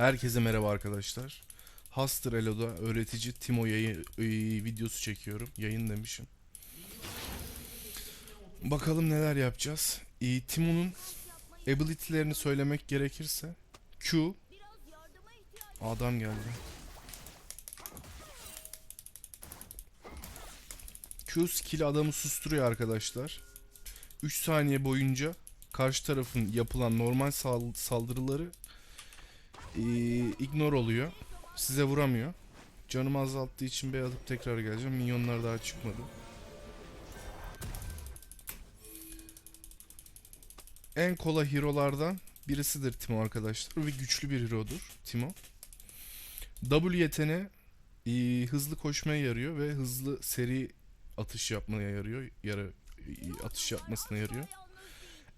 Herkese merhaba arkadaşlar. Hastır Elo'da öğretici Timo yayı, e, videosu çekiyorum. Yayın demişim. Bakalım neler yapacağız. E, Timo'nun ability'lerini söylemek gerekirse Q Adam geldi. Q skill adamı susturuyor arkadaşlar. 3 saniye boyunca karşı tarafın yapılan normal sal- saldırıları ee, ignore oluyor. Size vuramıyor. Canımı azalttığı için B atıp tekrar geleceğim. Minyonlar daha çıkmadı. En kolay hero'lardan birisidir Timo arkadaşlar ve güçlü bir hero'dur Timo. W yeteneği ee, hızlı koşmaya yarıyor ve hızlı seri atış yapmaya yarıyor. Yarı ee, atış yapmasına yarıyor.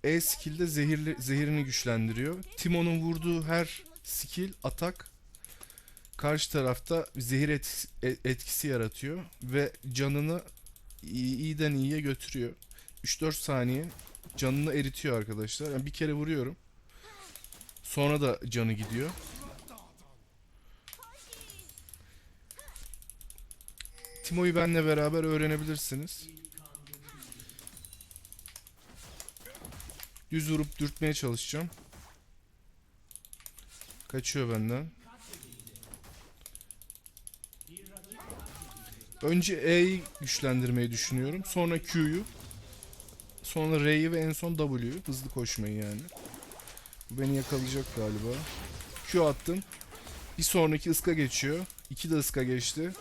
E skill'de zehirli, zehirini güçlendiriyor. Timo'nun vurduğu her skill, atak karşı tarafta zehir etkisi, e- yaratıyor ve canını iyi- iyiden iyiye götürüyor. 3-4 saniye canını eritiyor arkadaşlar. Yani bir kere vuruyorum. Sonra da canı gidiyor. Timo'yu benle beraber öğrenebilirsiniz. Düz vurup dürtmeye çalışacağım. Kaçıyor benden. Önce E'yi güçlendirmeyi düşünüyorum. Sonra Q'yu. Sonra R'yi ve en son W'yu. Hızlı koşmayı yani. Bu beni yakalayacak galiba. Q attım. Bir sonraki ıska geçiyor. İki de ıska geçti.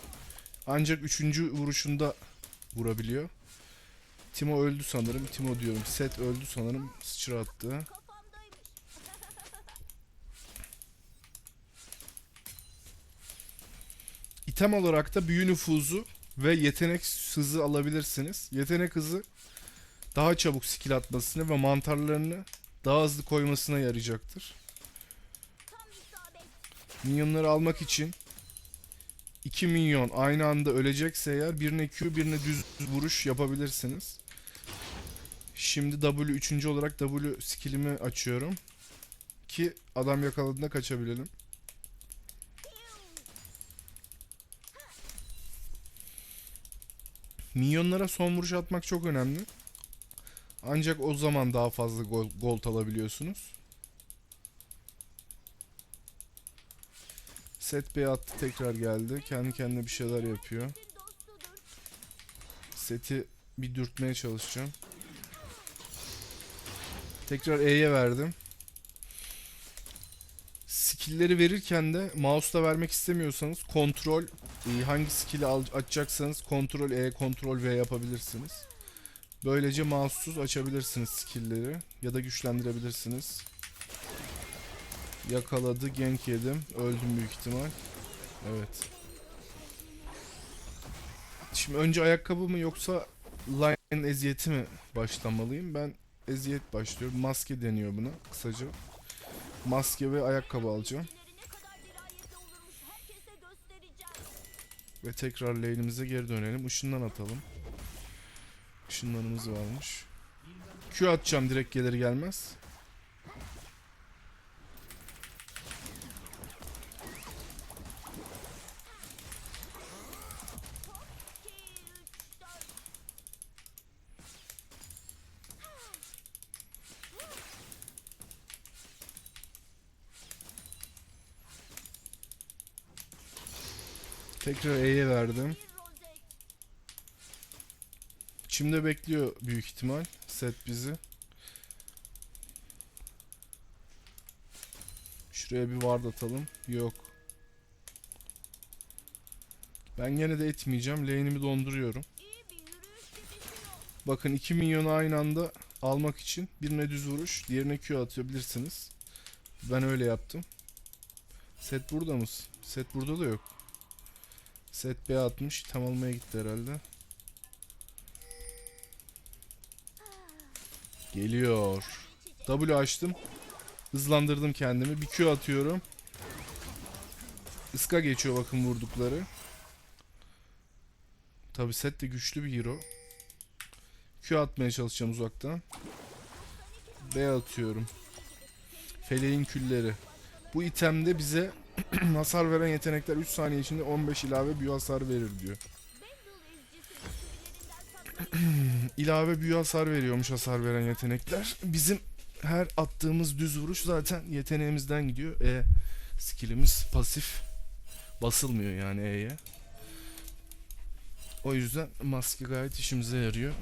Ancak üçüncü vuruşunda vurabiliyor. Timo öldü sanırım. Timo diyorum. Set öldü sanırım. Sıçra attı. İtem olarak da büyü nüfuzu ve yetenek hızı alabilirsiniz. Yetenek hızı daha çabuk skill atmasını ve mantarlarını daha hızlı koymasına yarayacaktır. Minyonları almak için 2 minyon aynı anda ölecekse eğer birine Q birine düz vuruş yapabilirsiniz. Şimdi W üçüncü olarak W skillimi açıyorum. Ki adam yakaladığında kaçabilelim. Minyonlara son vuruş atmak çok önemli. Ancak o zaman daha fazla gol, gold alabiliyorsunuz. Set B attı tekrar geldi. Kendi kendine bir şeyler yapıyor. Seti bir dürtmeye çalışacağım. Tekrar E'ye verdim. Skill'leri verirken de mouse'la vermek istemiyorsanız kontrol e, hangi skill'i açacaksanız kontrol E, kontrol V yapabilirsiniz. Böylece mouse'suz açabilirsiniz skill'leri ya da güçlendirebilirsiniz. Yakaladı, gank yedim. Öldüm büyük ihtimal. Evet. Şimdi önce ayakkabı mı yoksa line eziyeti mi başlamalıyım? Ben eziyet başlıyorum. Maske deniyor buna kısaca. Maske ve ayakkabı alacağım. Ve tekrar lane'imize geri dönelim. Işından atalım. Işınlarımız varmış. Q atacağım direkt gelir gelmez. Tekrar E'ye verdim. Çimde bekliyor büyük ihtimal set bizi. Şuraya bir ward atalım. Yok. Ben gene de etmeyeceğim. Lane'imi donduruyorum. Bakın 2 milyonu aynı anda almak için birine düz vuruş, diğerine Q atabilirsiniz. Ben öyle yaptım. Set burada mısın? Set burada da yok. Set B atmış. Tam almaya gitti herhalde. Geliyor. W açtım. Hızlandırdım kendimi. Bir Q atıyorum. Iska geçiyor bakın vurdukları. Tabi set de güçlü bir hero. Q atmaya çalışacağım uzaktan. B atıyorum. Feleğin külleri. Bu itemde bize hasar veren yetenekler 3 saniye içinde 15 ilave büyü hasar verir diyor. İlave büyü hasar veriyormuş hasar veren yetenekler. Bizim her attığımız düz vuruş zaten yeteneğimizden gidiyor. E skillimiz pasif basılmıyor yani E'ye. O yüzden maske gayet işimize yarıyor.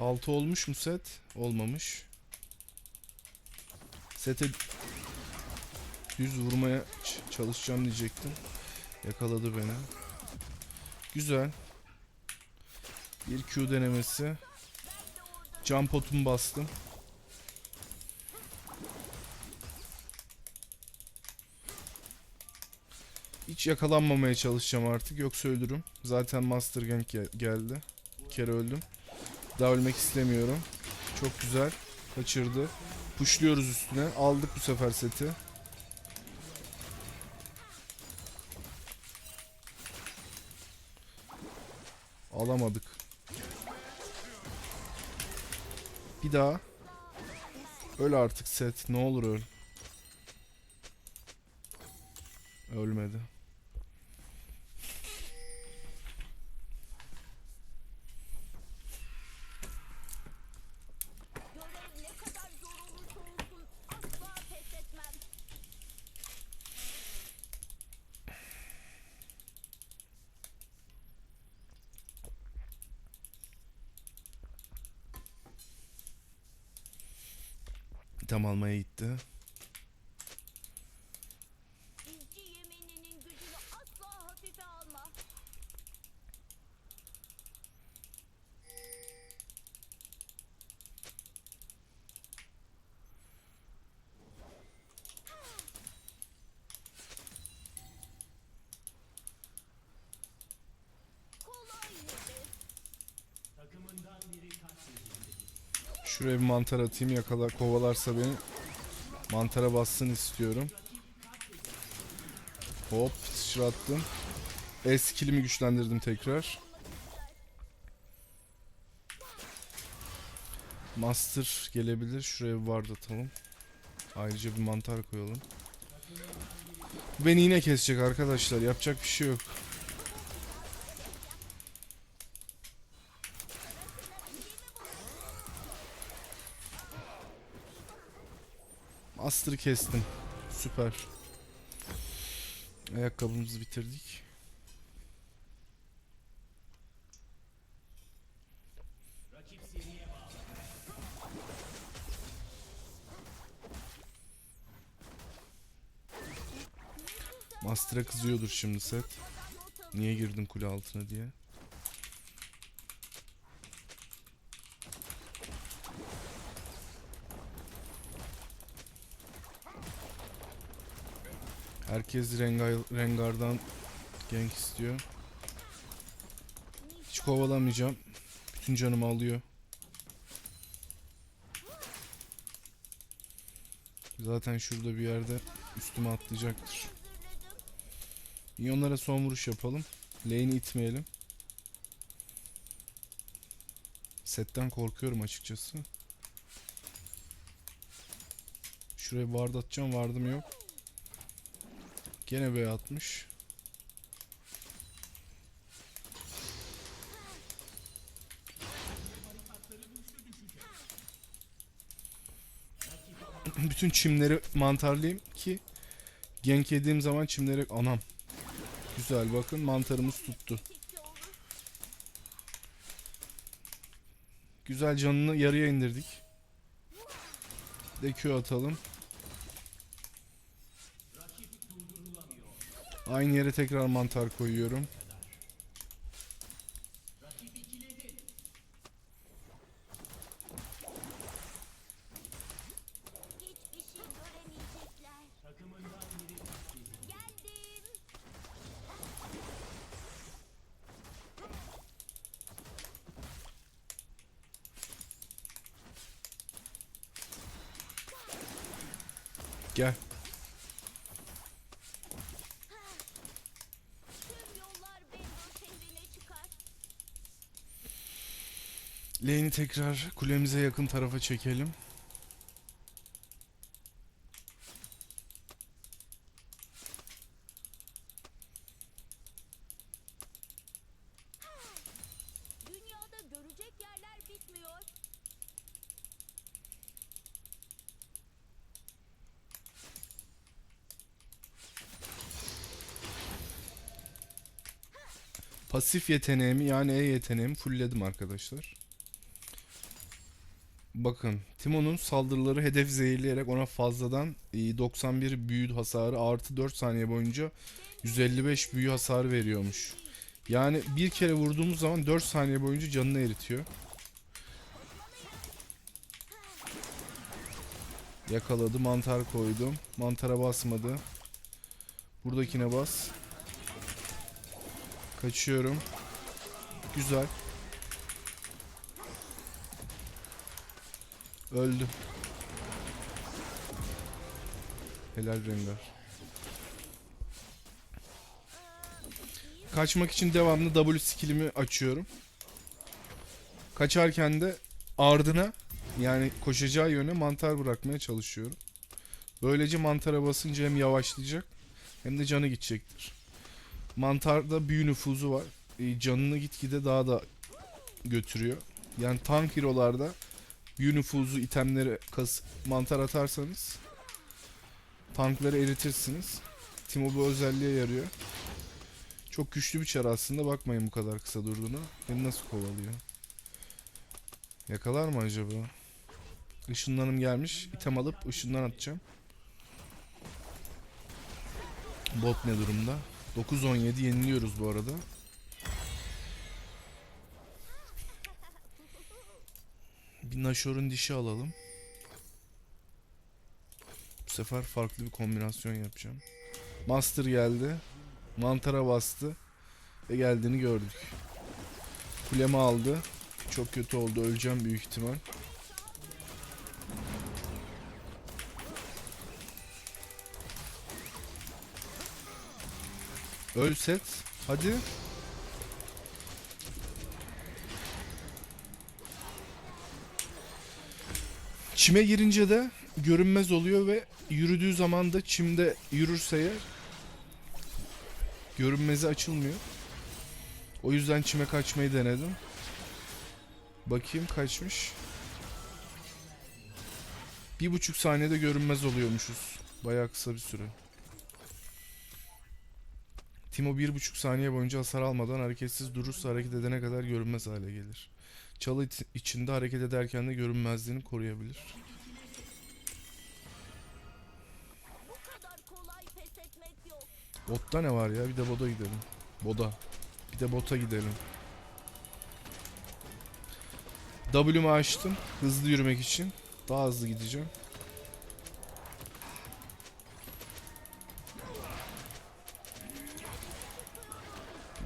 6 olmuş mu set? Olmamış. Sete düz vurmaya çalışacağım diyecektim. Yakaladı beni. Güzel. Bir Q denemesi. Jump potumu bastım. Hiç yakalanmamaya çalışacağım artık yoksa ölürüm. Zaten Master Gang gel- geldi. Bir kere öldüm. Daha ölmek istemiyorum. Çok güzel. Kaçırdı. Pushluyoruz üstüne. Aldık bu sefer seti. Alamadık. Bir daha. Öl artık set. Ne olur öl. Ölmedi. Görev ne kadar zor olursa olsun asla pes etmem. Tam almaya gitti. İzci yemininin gücünü asla hafife alma. Kolay yedi. Şuraya bir mantar atayım yakala kovalarsa beni mantara bassın istiyorum. Hop sıçrattım. E skillimi güçlendirdim tekrar. Master gelebilir. Şuraya bir ward atalım. Ayrıca bir mantar koyalım. Beni yine kesecek arkadaşlar. Yapacak bir şey yok. Master'ı kestim. Süper. Ayakkabımızı bitirdik. Master'a kızıyordur şimdi set. Niye girdin kule altına diye. Herkes Rengar, Rengar'dan gank istiyor. Hiç kovalamayacağım. Bütün canımı alıyor. Zaten şurada bir yerde üstüme atlayacaktır. Minyonlara son vuruş yapalım. Lane'i itmeyelim. Setten korkuyorum açıkçası. Şuraya ward atacağım. Ward'ım yok. Gene B atmış. Bütün çimleri mantarlayayım ki gank yediğim zaman çimleri anam. Güzel bakın mantarımız tuttu. Güzel canını yarıya indirdik. DQ atalım. Aynı yere tekrar mantar koyuyorum. Lane'i tekrar kulemize yakın tarafa çekelim. Dünyada görecek yerler bitmiyor. Pasif yeteneğimi yani E yeteneğimi fullledim arkadaşlar. Bakın Timo'nun saldırıları hedef zehirleyerek ona fazladan e, 91 büyü hasarı artı 4 saniye boyunca 155 büyü hasarı veriyormuş. Yani bir kere vurduğumuz zaman 4 saniye boyunca canını eritiyor. Yakaladı mantar koydum. Mantara basmadı. Buradakine bas. Kaçıyorum. Güzel. Öldü. Helal Rengar. Kaçmak için devamlı W skillimi açıyorum. Kaçarken de ardına yani koşacağı yöne mantar bırakmaya çalışıyorum. Böylece mantara basınca hem yavaşlayacak hem de canı gidecektir. Mantarda büyü nüfuzu var. E, canını gitgide daha da götürüyor. Yani tank hero'larda büyü nüfuzu itemleri kas mantar atarsanız tankları eritirsiniz. Timo bu özelliğe yarıyor. Çok güçlü bir çar aslında. Bakmayın bu kadar kısa durduğuna. Beni nasıl kovalıyor? Yakalar mı acaba? Işınlanım gelmiş. İtem alıp ışından atacağım. Bot ne durumda? 9-17 yeniliyoruz bu arada. Bir Nashor'un dişi alalım. Bu sefer farklı bir kombinasyon yapacağım. Master geldi. Mantara bastı. Ve geldiğini gördük. Kulemi aldı. Çok kötü oldu. Öleceğim büyük ihtimal. Öl set. Hadi. Çime girince de görünmez oluyor ve yürüdüğü zaman da çimde yürürse eğer görünmezi açılmıyor. O yüzden çime kaçmayı denedim. Bakayım kaçmış. Bir buçuk saniyede görünmez oluyormuşuz. Bayağı kısa bir süre. Timo bir buçuk saniye boyunca hasar almadan hareketsiz durursa hareket edene kadar görünmez hale gelir. Çalı içinde hareket ederken de görünmezliğini koruyabilir. Botta ne var ya? Bir de boda gidelim. Boda. Bir de bota gidelim. W'mu açtım. Hızlı yürümek için. Daha hızlı gideceğim.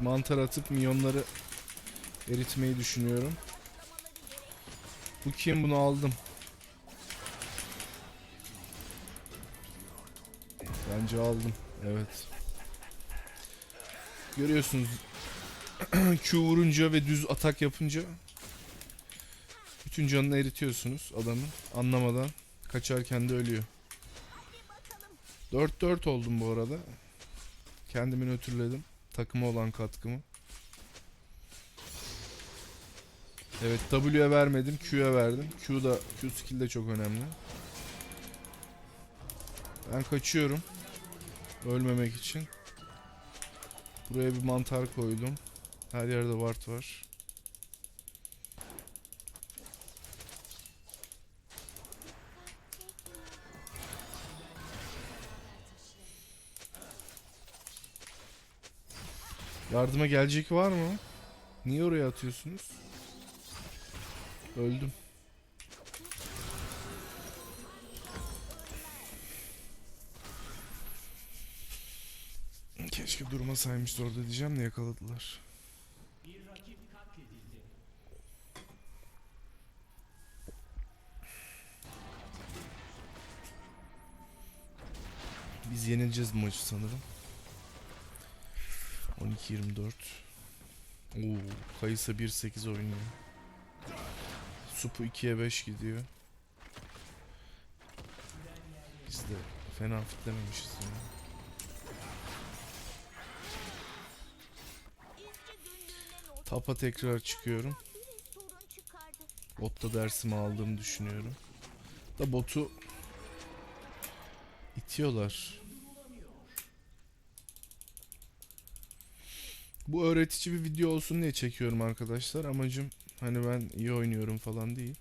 Mantar atıp minyonları eritmeyi düşünüyorum. Bu kim? Bunu aldım. Bence aldım. Evet. Görüyorsunuz Q vurunca ve düz atak yapınca bütün canını eritiyorsunuz adamın anlamadan kaçarken de ölüyor. 4-4 oldum bu arada. Kendimi nötrledim. Takıma olan katkımı. Evet W'ye vermedim Q'ya verdim. Q da Q skill de çok önemli. Ben kaçıyorum. Ölmemek için. Buraya bir mantar koydum. Her yerde ward var. Yardıma gelecek var mı? Niye oraya atıyorsunuz? Öldüm. Keşke durmasaymış orada diyeceğim de yakaladılar. Biz yenileceğiz bu maçı sanırım. 12-24. Oo, Kayısa 1-8 oynuyor. Supu 2'ye 5 gidiyor. Biz de fena fitlememişiz ya. Tapa tekrar çıkıyorum. Botta dersimi aldığımı düşünüyorum. Da botu itiyorlar. Bu öğretici bir video olsun diye çekiyorum arkadaşlar. Amacım hani ben iyi oynuyorum falan değil.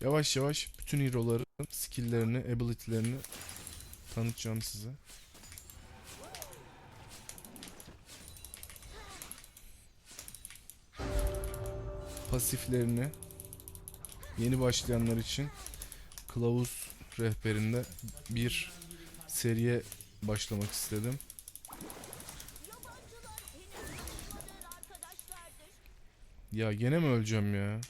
Yavaş yavaş bütün hero'ların skill'lerini, ability'lerini tanıtacağım size. Pasiflerini yeni başlayanlar için kılavuz rehberinde bir seriye başlamak istedim. Ya gene mi öleceğim ya?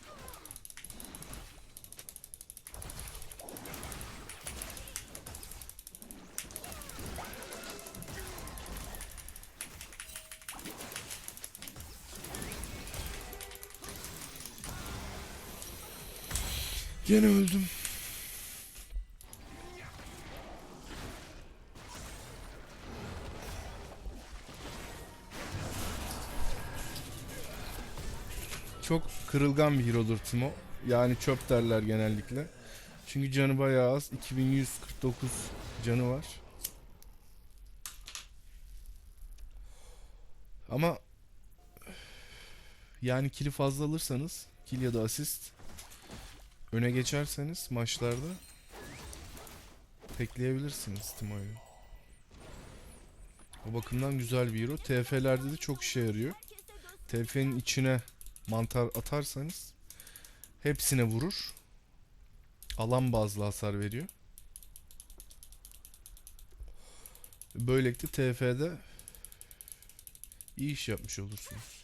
Gene öldüm. Çok kırılgan bir hero'dur Timo. Yani çöp derler genellikle. Çünkü canı bayağı az. 2149 canı var. Ama yani kili fazla alırsanız kill ya da asist öne geçerseniz maçlarda tekleyebilirsiniz Timo'yu. O bakımdan güzel bir hero. TF'lerde de çok işe yarıyor. TF'nin içine mantar atarsanız hepsine vurur. Alan bazlı hasar veriyor. Böylelikle TF'de iyi iş yapmış olursunuz.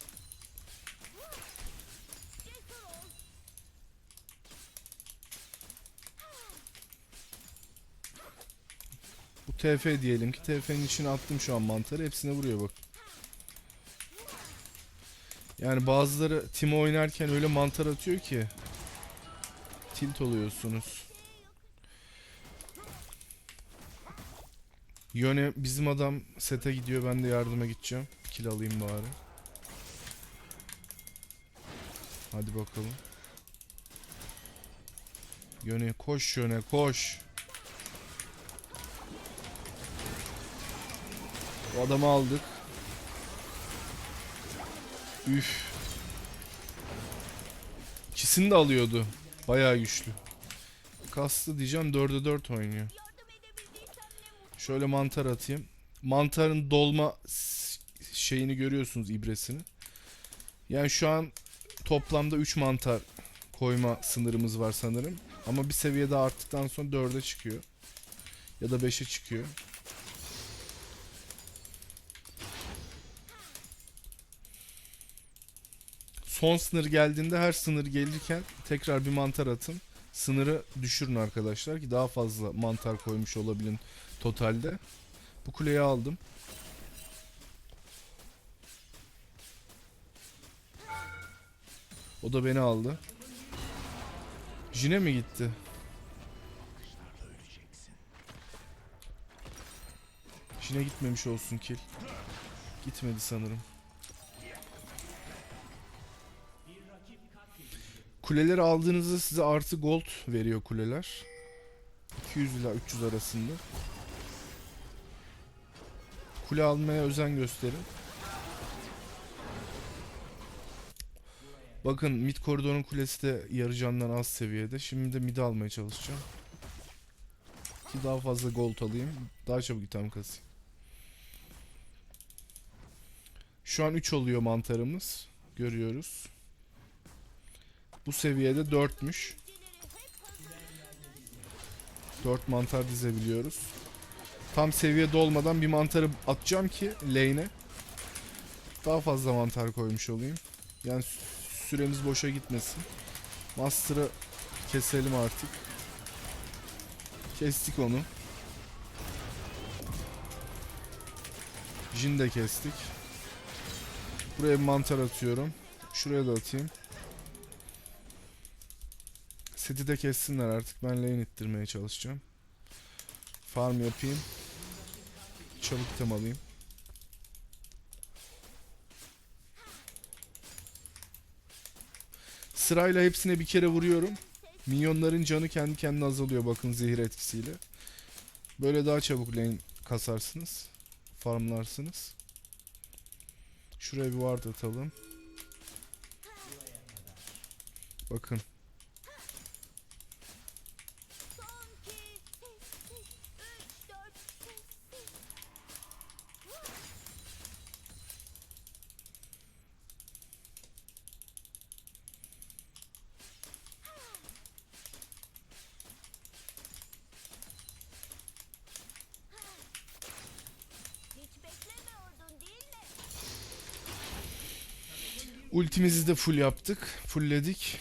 Bu TF diyelim ki TF'nin içine attım şu an mantarı hepsine vuruyor bak. Yani bazıları Timo oynarken öyle mantar atıyor ki tilt oluyorsunuz. Yöne bizim adam sete gidiyor ben de yardıma gideceğim. Kill alayım bari. Hadi bakalım. Yöne koş yöne koş. O adamı aldık. Üf. İkisini de alıyordu. Bayağı güçlü. Kastı diyeceğim 4'e 4 oynuyor. Şöyle mantar atayım. Mantarın dolma şeyini görüyorsunuz ibresini. Yani şu an toplamda 3 mantar koyma sınırımız var sanırım. Ama bir seviye daha arttıktan sonra 4'e çıkıyor. Ya da 5'e çıkıyor. Son sınır geldiğinde her sınır gelirken tekrar bir mantar atın. Sınırı düşürün arkadaşlar ki daha fazla mantar koymuş olabilin totalde. Bu kuleyi aldım. O da beni aldı. Jine mi gitti? Jine gitmemiş olsun kill. Gitmedi sanırım. Kuleleri aldığınızda size artı gold veriyor kuleler. 200 ila 300 arasında. Kule almaya özen gösterin. Bakın mid koridorun kulesi de yarı candan az seviyede. Şimdi de mid almaya çalışacağım. Ki daha fazla gold alayım. Daha çabuk item kasayım. Şu an 3 oluyor mantarımız. Görüyoruz. Bu seviyede 4'müş. 4 mantar dizebiliyoruz. Tam seviye dolmadan bir mantarı atacağım ki lane'e. Daha fazla mantar koymuş olayım. Yani sü- süremiz boşa gitmesin. Master'ı keselim artık. Kestik onu. Jin de kestik. Buraya bir mantar atıyorum. Şuraya da atayım. Seti de kessinler artık. Ben lane ittirmeye çalışacağım. Farm yapayım. Çabuk item alayım. Sırayla hepsine bir kere vuruyorum. Minyonların canı kendi kendine azalıyor bakın zehir etkisiyle. Böyle daha çabuk lane kasarsınız. Farmlarsınız. Şuraya bir ward atalım. Bakın. Son ki sessiz. Üç, dört, sessiz. Hiç beklemiyordun değil mi? Ultimizi de full yaptık. Fullledik.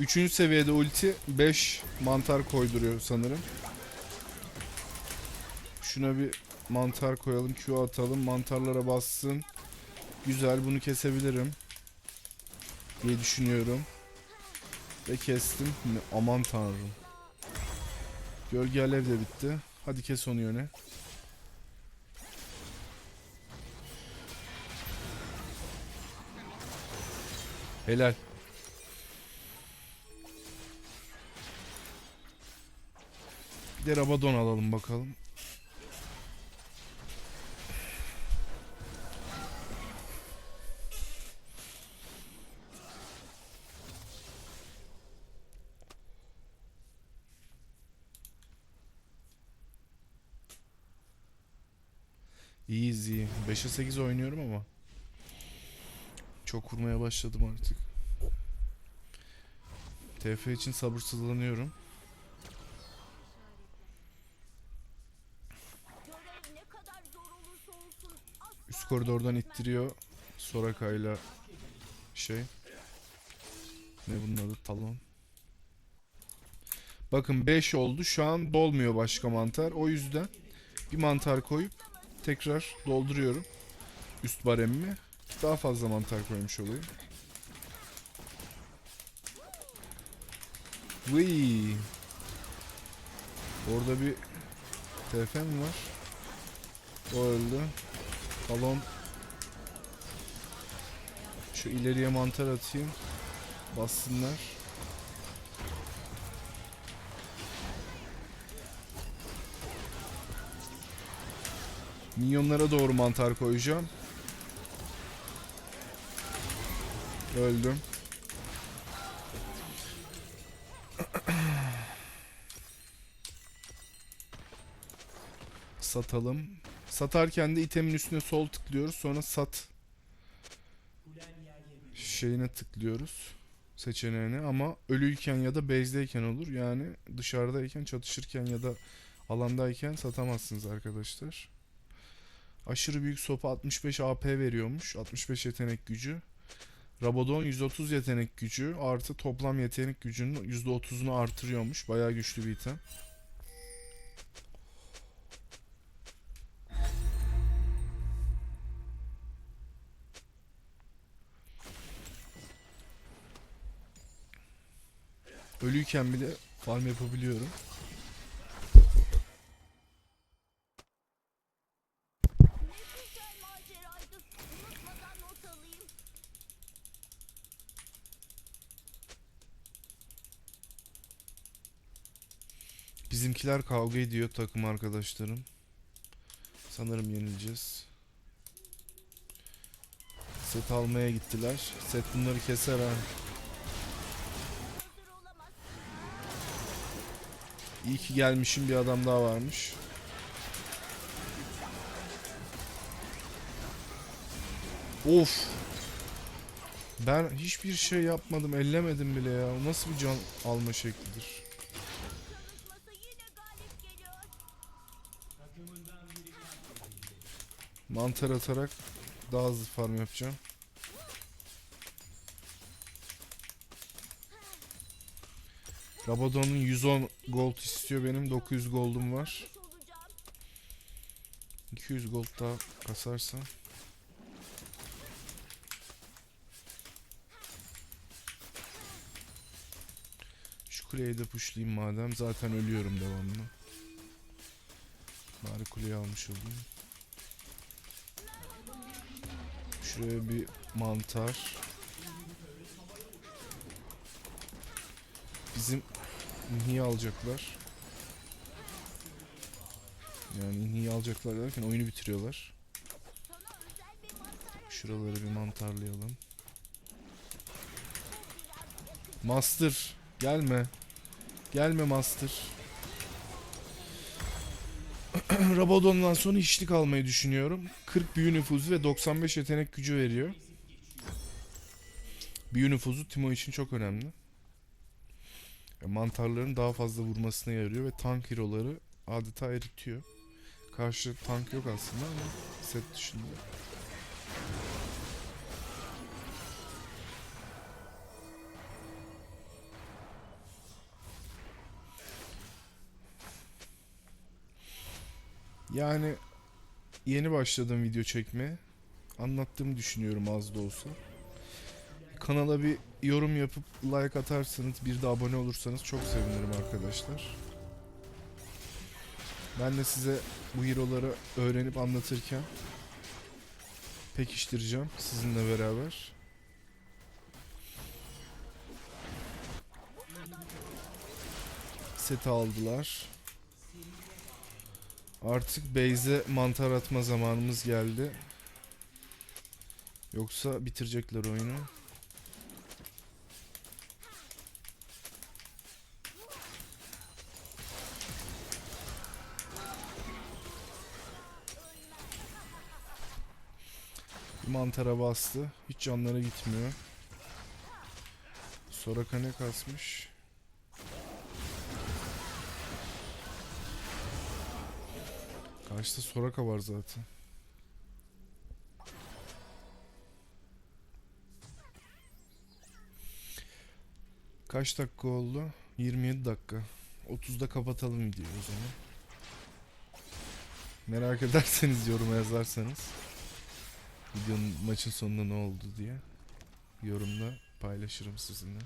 Üçüncü seviyede ulti 5 mantar koyduruyor sanırım. Şuna bir mantar koyalım. Q atalım. Mantarlara bassın. Güzel bunu kesebilirim diye düşünüyorum. Ve kestim. Aman tanrım. Gölge alev de bitti. Hadi kes onu yöne. Helal. Bir de Rabadon alalım bakalım. 5'e 8 oynuyorum ama. Çok vurmaya başladım artık. TF için sabırsızlanıyorum. Üst koridordan ittiriyor. Soraka'yla şey. Ne bunun adı? Talon. Bakın 5 oldu. Şu an dolmuyor başka mantar. O yüzden bir mantar koyup tekrar dolduruyorum. Üst baremimi. Daha fazla mantar koymuş olayım. Vıy. Orada bir TF mi var? O öldü. Talon. Şu ileriye mantar atayım. Bassınlar. Minyonlara doğru mantar koyacağım. Öldüm. Satalım. Satarken de itemin üstüne sol tıklıyoruz. Sonra sat şeyine tıklıyoruz. Seçeneğine ama ölüyken ya da base'deyken olur. Yani dışarıdayken, çatışırken ya da alandayken satamazsınız arkadaşlar. Aşırı büyük sopa 65 AP veriyormuş. 65 yetenek gücü. Rabadon 130 yetenek gücü artı toplam yetenek gücünün %30'unu artırıyormuş. Bayağı güçlü bir item. Ölüyken bile farm yapabiliyorum. ne güzel maceraydı. Unutmadan not alayım. Bizimkiler kavga ediyor takım arkadaşlarım. Sanırım yenileceğiz. Set almaya gittiler. Set bunları keser ha. İyi ki gelmişim bir adam daha varmış. Of. Ben hiçbir şey yapmadım, ellemedim bile ya. Nasıl bir can alma şeklidir? Çalışması yine galip geliyor. Mantar atarak daha hızlı farm yapacağım. Rabadon'un 110 gold istiyor benim. 900 gold'um var. Kuş olacağım. 200 gold daha kasarsam. Şu kuleyi de pushlayayım madem. Zaten ölüyorum devamlı. Bari kuleyi almış olayım. Şuraya bir mantar. Bizim niye alacaklar? Yani niye alacaklar derken oyunu bitiriyorlar. Şuraları bir mantarlayalım. Master gelme. Gelme Master. Rabadon'dan sonra işlik almayı düşünüyorum. 40 büyü nüfuzu ve 95 yetenek gücü veriyor. Büyü nüfuzu Timo için çok önemli. E, Mantarların daha fazla vurmasına yarıyor ve tank hero'ları adeta eritiyor. Karşı tank yok aslında ama set dışında. Yani yeni başladım video çekmeye. Anlattığımı düşünüyorum az da olsa. Kanala bir yorum yapıp like atarsanız bir de abone olursanız çok sevinirim arkadaşlar. Ben de size bu hero'ları öğrenip anlatırken pekiştireceğim sizinle beraber. Seti aldılar. Artık base'e mantar atma zamanımız geldi. Yoksa bitirecekler oyunu. Mantara bastı. Hiç canları gitmiyor. Soraka ne kasmış? Karşıda Soraka var zaten. Kaç dakika oldu? 27 dakika. 30'da kapatalım videoyu o zaman. Merak ederseniz yoruma yazarsanız videonun maçın sonunda ne oldu diye yorumda paylaşırım sizinle.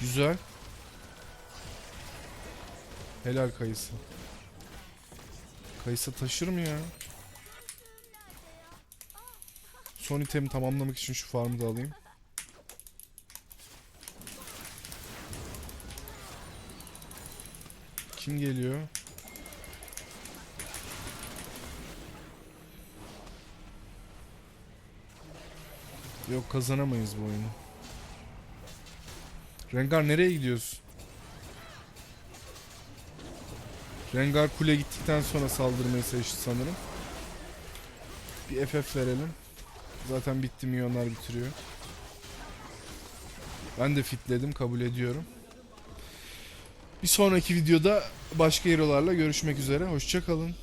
Güzel. Helal kayısı. Kayısı taşır mı ya? Son itemi tamamlamak için şu farmı da alayım. Kim geliyor? Yok kazanamayız bu oyunu. Rengar nereye gidiyorsun? Rengar kule gittikten sonra saldırmayı seçti sanırım. Bir FF verelim. Zaten bitti milyonlar bitiriyor. Ben de fitledim kabul ediyorum. Bir sonraki videoda başka hero'larla görüşmek üzere. Hoşçakalın.